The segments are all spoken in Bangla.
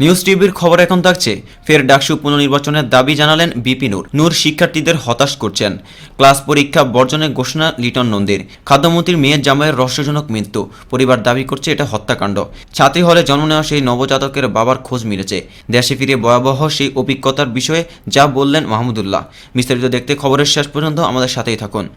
নিউজ টিভির খবর এখন থাকছে। ফের ডাকসু পুনর্নির্বাচনের দাবি জানালেন বিপি নূর। নূর শিক্ষার্থীদের হতাশ করছেন। ক্লাস পরীক্ষা বর্জনের ঘোষণা লিটন নন্দীর। খাদ্যমন্ত্রীর মেয়ের জামাইয়ের রহস্যজনক মৃত্যু। পরিবার দাবি করছে এটা হত্যাকাণ্ড। ছাত্রী হলে জন্ম নেওয়া সেই নবজাতকের বাবার খোঁজ মিলেছে। দেশে ফিরে ভয়াবহ সেই অভিজ্ঞতার বিষয়ে যা বললেন মাহমুদুল্লাহ। বিস্তারিত দেখতে খবরের শেষ পর্যন্ত আমাদের সাথেই থাকুন।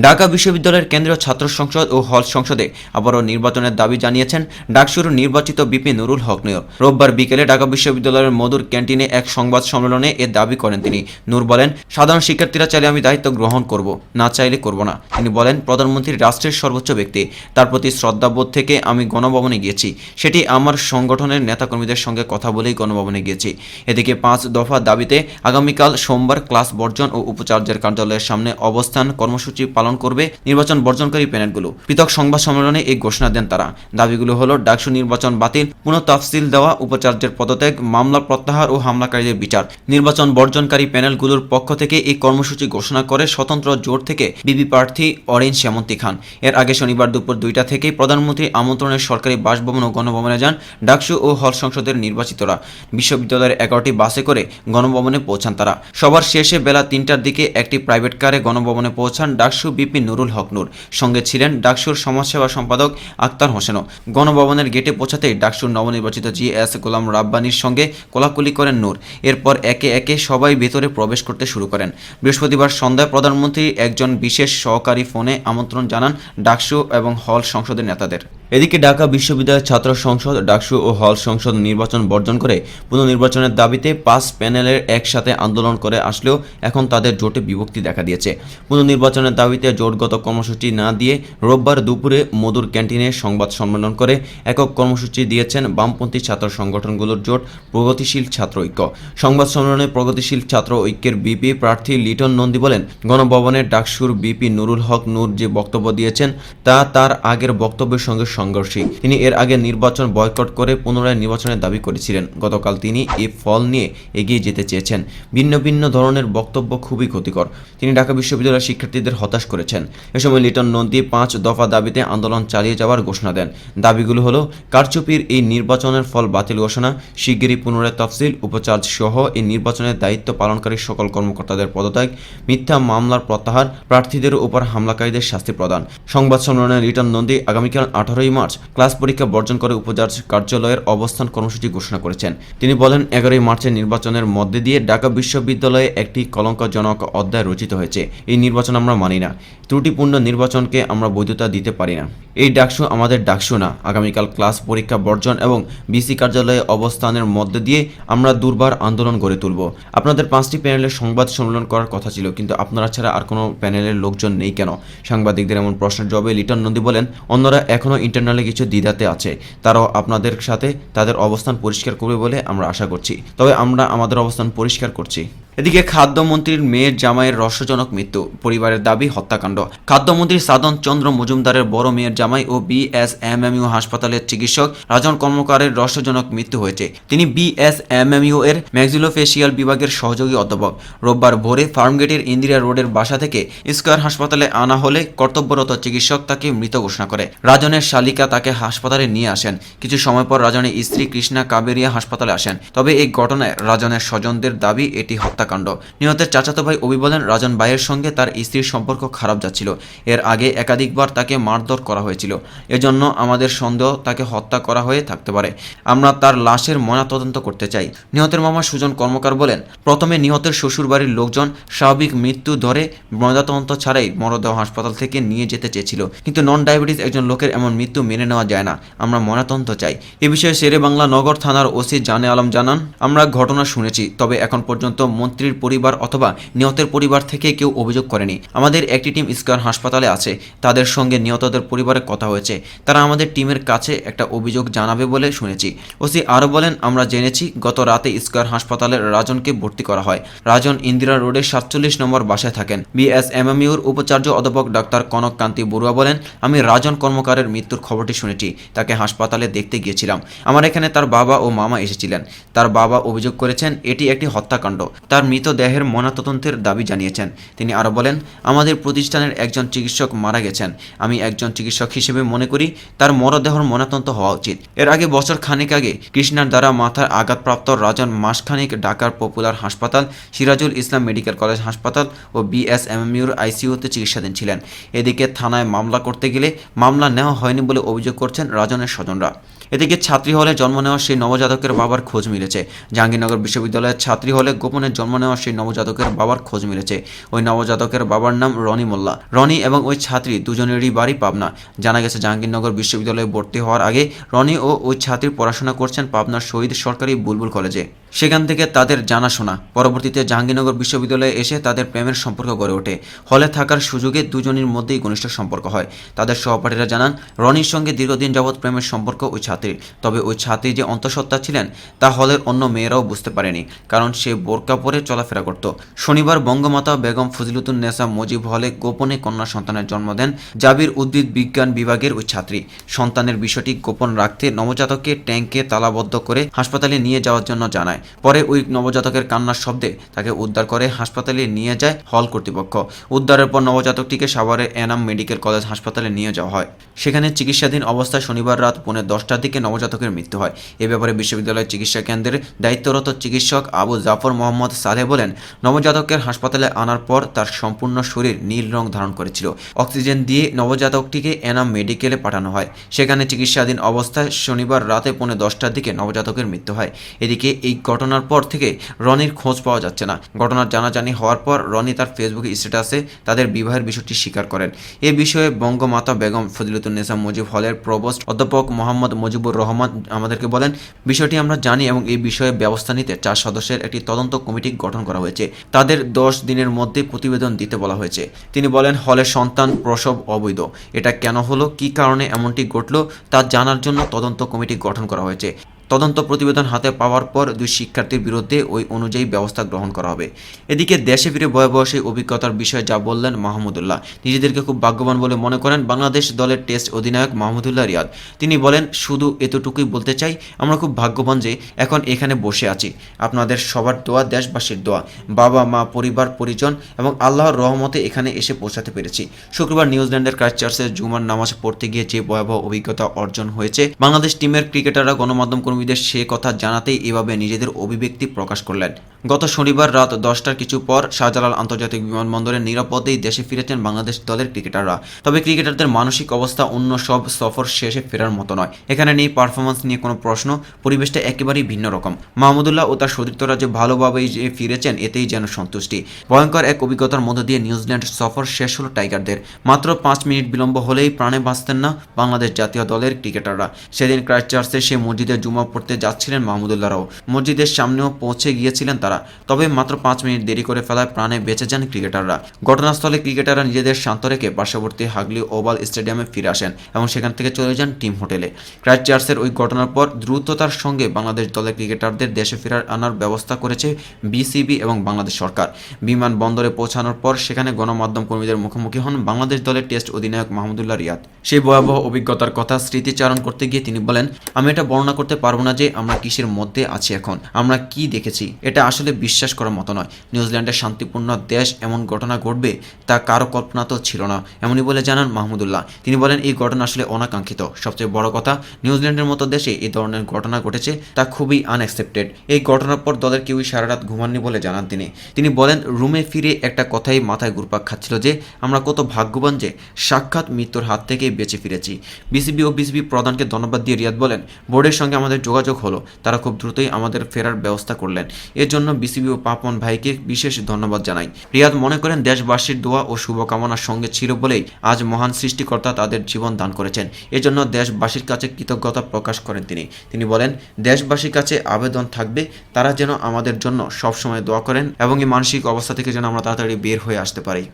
ঢাকা বিশ্ববিদ্যালয়ের কেন্দ্রীয় ছাত্র সংসদ ও হল সংসদে আবারও নির্বাচনের দাবি জানিয়েছেন ডাকসুর নির্বাচিত বিপি নুরুল হক নিয়োগ রোববার বিকেলে ঢাকা বিশ্ববিদ্যালয়ের মধুর ক্যান্টিনে এক সংবাদ সম্মেলনে এ দাবি করেন তিনি। নূর বলেন, সাধারণ শিক্ষার্থীরা চাইলে আমি দায়িত্ব গ্রহণ করব, না চাইলে করব না। তিনি বলেন, প্রধানমন্ত্রী রাষ্ট্রের সর্বোচ্চ ব্যক্তি, তার প্রতি শ্রদ্ধাবোধ থেকে আমি গণভবনে গিয়েছি। সেটি আমার সংগঠনের নেতাকর্মীদের সঙ্গে কথা বলেই গণভবনে গিয়েছি। এদিকে পাঁচ দফা দাবিতে আগামীকাল সোমবার ক্লাস বর্জন ও উপাচার্যের কার্যালয়ের সামনে অবস্থান কর্মসূচি পালন করবে নির্বাচন বর্জনকারী প্যানেলগুলো। পৃথক সংবাদ সম্মেলনে এই ঘোষণা দেন তারা। দাবিগুলো হলো, ডাকসু নির্বাচন বাতিল পুনঃ তফসিল দেওয়া, উপাচার্যের পদত্যাগ, মামলা প্রত্যাহার ও হামলাকারীদের বিচার। নির্বাচন বর্জনকারী প্যানেলগুলোর পক্ষ থেকে এই কর্মসূচি ঘোষণা করে স্বতন্ত্র জোট থেকে বিবি প্রার্থী অরেঞ্জ শ্যামন্তী খান। এর আগে শনিবার দুপুর দুইটা থেকেই প্রধানমন্ত্রীর আমন্ত্রণের সরকারি বাসভবন ও গণভবনে যান ডাকসু ও হল সংসদের নির্বাচিতরা। বিশ্ববিদ্যালয়ের এগারোটি বাসে করে গণভবনে পৌঁছান তারা। সবার শেষে বেলা তিনটার দিকে একটি প্রাইভেট কারে গণভবনে পৌঁছান ডাকসু বিপি নুরুল হক নূর। সঙ্গে ছিলেন ডাকসুর সমাজসেবা সম্পাদক আক্তার হোসেনও। গণভবনের গেটে পৌঁছাতেই ডাকসুর নবনির্বাচিত জি এস গোলাম রাব্বানির সঙ্গে কোলাকুলি করেন নূর। এরপর একে একে সবাই ভেতরে প্রবেশ করতে শুরু করেন। বৃহস্পতিবার সন্ধ্যায় প্রধানমন্ত্রী একজন বিশেষ সহকারী ফোনে আমন্ত্রণ জানান ডাকসু এবং হল সংসদের নেতাদের। এদিকে ঢাকা বিশ্ববিদ্যালয়ের ছাত্র সংসদ, ডাকসু ও হল সংসদ নির্বাচন বর্জন করে পুনর্নির্বাচনের দাবিতে পাঁচ প্যানেলের একসাথে আন্দোলন করে আসলেও এখন তাদের জোটে বিভক্তি দেখা দিয়েছে। পুনর্নির্বাচনের দাবিতে জোটগত কর্মসূচি না দিয়ে রোববার দুপুরে মধুর ক্যান্টিনে সংবাদ সম্মেলন করে একক কর্মসূচি দিয়েছেন বামপন্থী ছাত্র সংগঠনগুলোর জোট প্রগতিশীল ছাত্র ঐক্য। সংবাদ সম্মেলনে প্রগতিশীল ছাত্র ঐক্যের বিপি প্রার্থী লিটন নন্দী বলেন গণভবনের ডাকসুর বিপি নুরুল হক নূর যে বক্তব্য দিয়েছেন, তা তার আগের বক্তব্যের সঙ্গে সংঘর্ষী। তিনি এর আগে নির্বাচন বয়কট করে পুনরায় নির্বাচনের দাবি করেছিলেন। গতকাল তিনি এই ফল নিয়ে এগিয়ে যেতে চেয়েছেন। ভিন্ন ভিন্ন ধরনের বক্তব্য খুবই ক্ষতিকর। তিনি ঢাকা বিশ্ববিদ্যালয়ের শিক্ষার্থীদের হতাশ করেছেন। এ সময় লিটন নন্দী পাঁচ দফা দাবিতে আন্দোলন চালিয়ে যাওয়ার ঘোষণা দেন। দাবিগুলো হলো, কারচুপির এই নির্বাচনের ফল বাতিল ঘোষণা, শিগগিরই পুনরায় তফসিল উপাচার্য সহ এই নির্বাচনের দায়িত্ব পালনকারী সকল কর্মকর্তাদের পদত্যাগ, মিথ্যা মামলার প্রত্যাহার, প্রার্থীদের উপর হামলাকারীদের শাস্তি প্রদান। সংবাদ সম্মেলনে লিটন নন্দী আগামীকাল আঠারোই মার্চ ক্লাস পরীক্ষা বর্জন করে উপাচার্য কার্যালয়ের অবস্থান কর্মসূচি ঘোষণা করেছেন। তিনি বলেন, এগারোই মার্চের নির্বাচনের মধ্যে দিয়ে ঢাকা বিশ্ববিদ্যালয়ে একটি কলঙ্কজনক অধ্যায় রচিত হয়েছে। এই নির্বাচন আমরা মানি না। ত্রুটিপূর্ণ নির্বাচনকে আমরা বৈধতা দিতে পারি না। এই ডাকসু আমাদের ডাকসু না। আগামীকাল ক্লাস পরীক্ষা বর্জন এবং বিসি কার্যালয়ে অবস্থানের মধ্যে দিয়ে আমরা দুর্বার আন্দোলন গড়ে তুলব। আপনাদের পাঁচটি প্যানেলের সংবাদ সম্মেলন করার কথা ছিল, কিন্তু আপনারা ছাড়া আর কোনো প্যানেলের লোকজন নেই কেন? সাংবাদিকদের এমন প্রশ্নের জবাবে লিটন নন্দী বলেন, অন্যরা এখনও ইন্টারনালে কিছু দ্বিধাতে আছে। তারাও আপনাদের সাথে তাদের অবস্থান পরিষ্কার করবে বলে আমরা আশা করছি। তবে আমরা আমাদের অবস্থান পরিষ্কার করছি। এদিকে খাদ্যমন্ত্রীর মেয়ের জামাইয়ের রহস্যজনক মৃত্যু, পরিবারের দাবি হত্যাকাণ্ড। খাদ্যমন্ত্রী সাধন চন্দ্র মজুমদারের বড় মেয়ের জামাই ও বিএসএমএমইউ হাসপাতালের চিকিৎসক রাজন কর্মকারের রহস্যজনক মৃত্যু হয়েছে। তিনি বিএসএমএমইউ এর ম্যাক্সিলোফেশিয়াল বিভাগের সহযোগী অধ্যাপক। রোববার ভোরে ফার্মগেটের ইন্দিরা রোডের বাসা থেকে স্কয়ার হাসপাতালে আনা হলে কর্তব্যরত চিকিৎসক তাকে মৃত ঘোষণা করে। রাজনের শালিকা তাকে হাসপাতালে নিয়ে আসেন। কিছু সময় পর রাজনের স্ত্রী কৃষ্ণা কাবেরিয়া হাসপাতালে আসেন। তবে এই ঘটনায় রাজনের স্বজনদের দাবি, এটি হত্যাকাণ্ড। নিহতের চাচাতো ভাই অভি বলেন, রাজন ভাইয়ের সঙ্গে তার স্ত্রীর সম্পর্ক খারাপ যাচ্ছিল। এর আগে একাধিকবার তাকে মারধর করা হয়েছিল। এজন্য আমাদের সন্দেহ তাকে হত্যা করা হয়ে থাকতে পারে। আমরা তার লাশের ময়নাতদন্ত করতে চাই। নিহতের মামা সুজন কর্মকার বলেন, প্রথমে নিহতের শ্বশুরবাড়ির লোকজন স্বাভাবিক মৃত্যু ধরে ময়নাতদন্ত ছাড়াই মরদেহ হাসপাতাল থেকে নিয়ে যেতে চেয়েছিল। কিন্তু নন ডায়াবেটিস একজন লোকের এমন মৃত্যু মেনে নেওয়া যায় না। আমরা ময়নাতদন্ত চাই। এ বিষয়ে শেরে বাংলা নগর থানার ওসি জানে আলম জানান, আমরা ঘটনা শুনেছি, তবে এখন পর্যন্ত মন্ত্রীর পরিবার অথবা নিহতের পরিবার থেকে কেউ অভিযোগ করেনি। আমাদের একটি টিম স্কয়ার হাসপাতালে আছে। তাদের সঙ্গে নিহতদের পরিবারের কথা হয়েছে। তারা আমাদের টিমের কাছে একটা অভিযোগ জানাবে বলে শুনেছি। ওসি আরও বলেন, আমরা জেনেছি গত রাতে স্কয়ার হাসপাতালে রাজনকে ভর্তি করা হয়। রাজন ইন্দিরা রোডের সাতচল্লিশ নম্বর বাসায় থাকেন। বিএসএমএমইউর উপাচার্য অধ্যাপক ডাক্তার কনক কান্তি বড়ুয়া বলেন, আমি রাজন কর্মকারের মৃত্যুর খবরটি শুনেছি। তাকে হাসপাতালে দেখতে গিয়েছিলাম। আমার এখানে তার বাবা ও মামা এসেছিলেন। তার বাবা অভিযোগ করেছেন, এটি একটি হত্যাকাণ্ড। তার তার মৃতদেহের ময়নাতদন্তের দাবি জানিয়েছেন। তিনি আরও বলেন, আমাদের প্রতিষ্ঠানের একজন চিকিৎসক মারা গেছেন। আমি একজন চিকিৎসক হিসেবে মনে করি তার মরদেহর ময়নাতদন্ত হওয়া উচিত। এর আগে বছর খানেক আগে কৃষ্ণার দ্বারা মাথার আঘাতপ্রাপ্ত রাজন মাসখানেক ঢাকার পপুলার হাসপাতাল, সিরাজুল ইসলাম মেডিকেল কলেজ হাসপাতাল ও বিএসএমএমইউর আইসিইউতে চিকিৎসাধীন ছিলেন। এদিকে থানায় মামলা করতে গেলে মামলা নেওয়া হয়নি বলে অভিযোগ করছেন রাজনের স্বজনরা। এদিকে ছাত্রী হলে জন্ম নেওয়া সেই নবজাতকের বাবার খোঁজ মিলেছে। জাহাঙ্গীরনগর বিশ্ববিদ্যালয়ের ছাত্রী হলে গোপনে জন্ম নেওয়া সেই নবজাতকের বাবার খোঁজ মিলেছে। ওই নবজাতকের বাবার নাম রনি মোল্লা। রনি এবং ওই ছাত্রী দুজনেরই বাড়ি পাবনা। জানা গেছে, জাহাঙ্গীরনগর বিশ্ববিদ্যালয়ে ভর্তি হওয়ার আগে রনি ও ওই ছাত্রী পড়াশোনা করছেন পাবনার শহীদ সরকারি বুলবুল কলেজে। সেখান থেকে তাদের জানাশোনা। পরবর্তীতে জাহাঙ্গীরনগর বিশ্ববিদ্যালয়ে এসে তাদের প্রেমের সম্পর্ক গড়ে ওঠে। হলে থাকার সুযোগে দুজনের মধ্যেই ঘনিষ্ঠ সম্পর্ক হয়। তাদের সহপাঠীরা জানান, রনির সঙ্গে দীর্ঘদিন যাবৎ প্রেমের সম্পর্ক ওই ছাত্রীর। তবে ওই ছাত্রী যে অন্তঃসত্ত্বা ছিলেন, তা হলের অন্য মেয়েরাও বুঝতে পারেনি, কারণ সে বোরকা পরে চলাফেরা করত। শনিবার বঙ্গমাতা বেগম ফজিলুতুন নেসা মুজিব হলে গোপনে কন্যা সন্তানের জন্ম দেন জাবির উদ্ভিদ বিজ্ঞান বিভাগের ওই ছাত্রী। সন্তানের বিষয়টি গোপন রাখতে নবজাতককে ট্যাঙ্কে তালাবদ্ধ করে হাসপাতালে নিয়ে যাওয়ার জন্য জানায়। পরে ওই নবজাতকের কান্নার শব্দে তাকে উদ্ধার করে হাসপাতালে নিয়ে যায় হল কর্তৃপক্ষ। উদ্ধারের পর নবজাতকটিকে সাভারের এনাম মেডিকেল কলেজ হাসপাতালে নিয়ে যাওয়া হয়। সেখানে চিকিৎসাধীন অবস্থায় শনিবার রাত পৌনে দশটার দিকে নবজাতকের মৃত্যু হয়। এ ব্যাপারে বিশ্ববিদ্যালয় চিকিৎসা কেন্দ্রের দায়িত্বরত চিকিৎসক আবু জাফর মোহাম্মদ সালেহ বলেন, নবজাতকের হাসপাতালে আনার পর তার সম্পূর্ণ শরীর নীল রং ধারণ করেছিল। অক্সিজেন দিয়ে নবজাতকটিকে এনাম মেডিকেলে পাঠানো হয়। সেখানে চিকিৎসাধীন অবস্থায় শনিবার রাতে পৌনে দশটার দিকে নবজাতকের মৃত্যু হয়। এদিকে এই ঘটনার পর থেকে রনির খোঁজ পাওয়া যাচ্ছে না। ঘটনার জানাজানি হওয়ার পর রনি তার ফেসবুকে স্ট্যাটাসে তাদের বিবাহের বিষয়টি স্বীকার করেন। এ বিষয়ে বঙ্গমাতা বেগম ফজিলতুন্নেসা মুজিব হলের প্রবোস্ট অধ্যাপক মোহাম্মদ মুজিবুর রহমান আমাদেরকে বলেন, বিষয়টি আমরা জানি এবং এই বিষয়ে ব্যবস্থা নিতে চার সদস্যের একটি তদন্ত কমিটি গঠন করা হয়েছে। তাদের দশ দিনের মধ্যে প্রতিবেদন দিতে বলা হয়েছে। তিনি বলেন, হলের সন্তান প্রসব অবৈধ। এটা কেন হলো, কী কারণে এমনটি ঘটলো তা জানার জন্য তদন্ত কমিটি গঠন করা হয়েছে। তদন্ত প্রতিবেদন হাতে পাওয়ার পর দুই শিক্ষার্থীর বিরুদ্ধে ওই অনুযায়ী ব্যবস্থা গ্রহণ করা হবে। এদিকে দেশে ফিরে ভয়াবহ সেই অভিজ্ঞতার বিষয়ে যা বললেন মাহমুদুল্লাহ। নিজেদেরকে খুব ভাগ্যবান বলে মনে করেন বাংলাদেশ দলের টেস্ট অধিনায়ক মাহমুদুল্লাহ রিয়াদ। তিনি বলেন, শুধু এতটুকুই বলতে চাই, আমরা খুব ভাগ্যবান যে এখন এখানে বসে আছি। আপনাদের সবার দোয়া, দেশবাসীর দোয়া। বাবা, মা, পরিবার, পরিজন এবং আল্লাহর রহমতে এখানে এসে পৌঁছাতে পেরেছি। শুক্রবার নিউজিল্যান্ডের ক্রাইস্টচার্চে জুমার নামাজ পড়তে গিয়ে যে ভয়াবহ অভিজ্ঞতা অর্জন হয়েছে, বাংলাদেশ টিমের ক্রিকেটাররা গণমাধ্যম কর্মীদের সে কথা জানাতেই এভাবে নিজেদের অভিব্যক্তি প্রকাশ করলেন। গত শনিবার রাত দশটার কিছু পর শাহজালাল আন্তর্জাতিক বিমানবন্দরে নিরাপদেই দেশে ফিরেছেন বাংলাদেশ দলের ক্রিকেটাররা। তবে ক্রিকেটারদের মানসিক অবস্থা অন্য সব সফর শেষে ফেরার মতো নয়। এখানে নেই পারফরমেন্স নিয়ে কোনো প্রশ্ন, পরিবেশটা একেবারেই ভিন্ন রকম। মাহমুদুল্লাহ ও তার সতীর্থরা যে ভালোভাবেই যে ফিরেছেন, এতেই যেন সন্তুষ্টি। ভয়ঙ্কর এক অভিজ্ঞতার মধ্য দিয়ে নিউজিল্যান্ড সফর শেষ হলো টাইগারদের। মাত্র পাঁচ মিনিট বিলম্ব হলেই প্রাণে বাঁচতেন না বাংলাদেশ জাতীয় দলের ক্রিকেটাররা। সেদিন ক্রাইস্টচার্চে সে মসজিদে জুমা পড়তে যাচ্ছিলেন মাহমুদুল্লাহরাও। মসজিদের সামনেও পৌঁছে গিয়েছিলেন তারা, তবে মাত্র পাঁচ মিনিট দেরি করে ফেলায় প্রাণে বেঁচে যান ক্রিকেটাররা। ঘটনাস্থলে ক্রিকেটাররা নিজেদের শান্ত রেখে পার্শ্ববর্তী হাগলি ওভাল স্টেডিয়ামে ফিরে আসেন এবং সেখান থেকে চলে যান টিম হোটেলে। ক্রাইস্টচার্চের ওই ঘটনার পর দ্রুততার সঙ্গে বাংলাদেশ দলের ক্রিকেটারদের দেশে ফেরার আনার ব্যবস্থা করেছে বিসিবি এবং বাংলাদেশ সরকার। বিমান বন্দরে পৌঁছানোর পর সেখানে গণমাধ্যম কর্মীদের মুখোমুখি হন বাংলাদেশ দলের টেস্ট অধিনায়ক মাহমুদুল্লাহ রিয়াদ। সেই ভয়াবহ অভিজ্ঞতার কথা স্মৃতিচারণ করতে গিয়ে তিনি বলেন, আমি এটা বর্ণনা করতে পারব না যে আমরা কিসের মধ্যে আছি এখন, আমরা কি দেখেছি? এটা আসলে বিশ্বাস করার মতো নয়। নিউজিল্যান্ডের শান্তিপূর্ণ দেশ এমন ঘটনা ঘটবে তা কারও কল্পনা তো ছিল না। এমনই বলে জানান মাহমুদুল্লাহ। তিনি বলেন, এই ঘটনা আসলে অনাকাঙ্ক্ষিত। সবচেয়ে বড় কথা, নিউজিল্যান্ডের মতো দেশে এই ধরনের ঘটনা ঘটেছে তা খুবই আনএক্সপেক্টেড এই ঘটনার পর দলের কেউই সারা রাত ঘুমাননি বলে জানান তিনি। তিনি বলেন, রুমে ফিরে একটা কথাই মাথায় ঘুরপাক খাচ্ছিল যে, আমরা কত ভাগ্যবান যে সাক্ষাৎ মৃত্যুর হাত থেকে বেঁচে ফিরেছি। বিসিবি ও বিসিবি প্রধানকে ধন্যবাদ দিয়ে রিয়াদ বলেন, বোর্ডের সঙ্গে আমাদের যোগাযোগ হলো। তারা খুব দ্রুতই আমাদের ফেরার ব্যবস্থা করলেন। এর জন্য বিসিবি ও পাপন ভাইকে বিশেষ ধন্যবাদ জানাই। রিয়াদ মনে করেন, দেশবাসীর দোয়া ও শুভকামনার সঙ্গে ছিল বলেই আজ মহান সৃষ্টিকর্তা তাদের জীবন দান করেছেন। এজন্য দেশবাসীর কাছে কৃতজ্ঞতা প্রকাশ করেন তিনি। তিনি বলেন, দেশবাসীর কাছে আবেদন থাকবে, তারা যেন আমাদের জন্য সবসময় দোয়া করেন এবং এই মানসিক অবস্থা থেকে যেন আমরা তাড়াতাড়ি বের হয়ে আসতে পারি।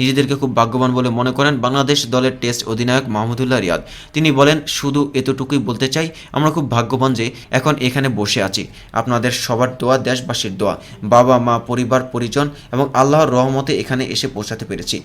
নিজেদেরকে খুব ভাগ্যবান বলে মনে করেন বাংলাদেশ দলের টেস্ট অধিনায়ক মাহমুদুল্লাহ রিয়াদ। তিনি বলেন, শুধু এতটুকুই বলতে চাই, আমরা খুব ভাগ্যবান যে এখন এখানে বসে আছি। আপনাদের সবার দোয়া, দেশবাসীর দোয়া। বাবা, মা, পরিবার, পরিজন এবং আল্লাহর রহমতে এখানে এসে পৌঁছাতে পেরেছি।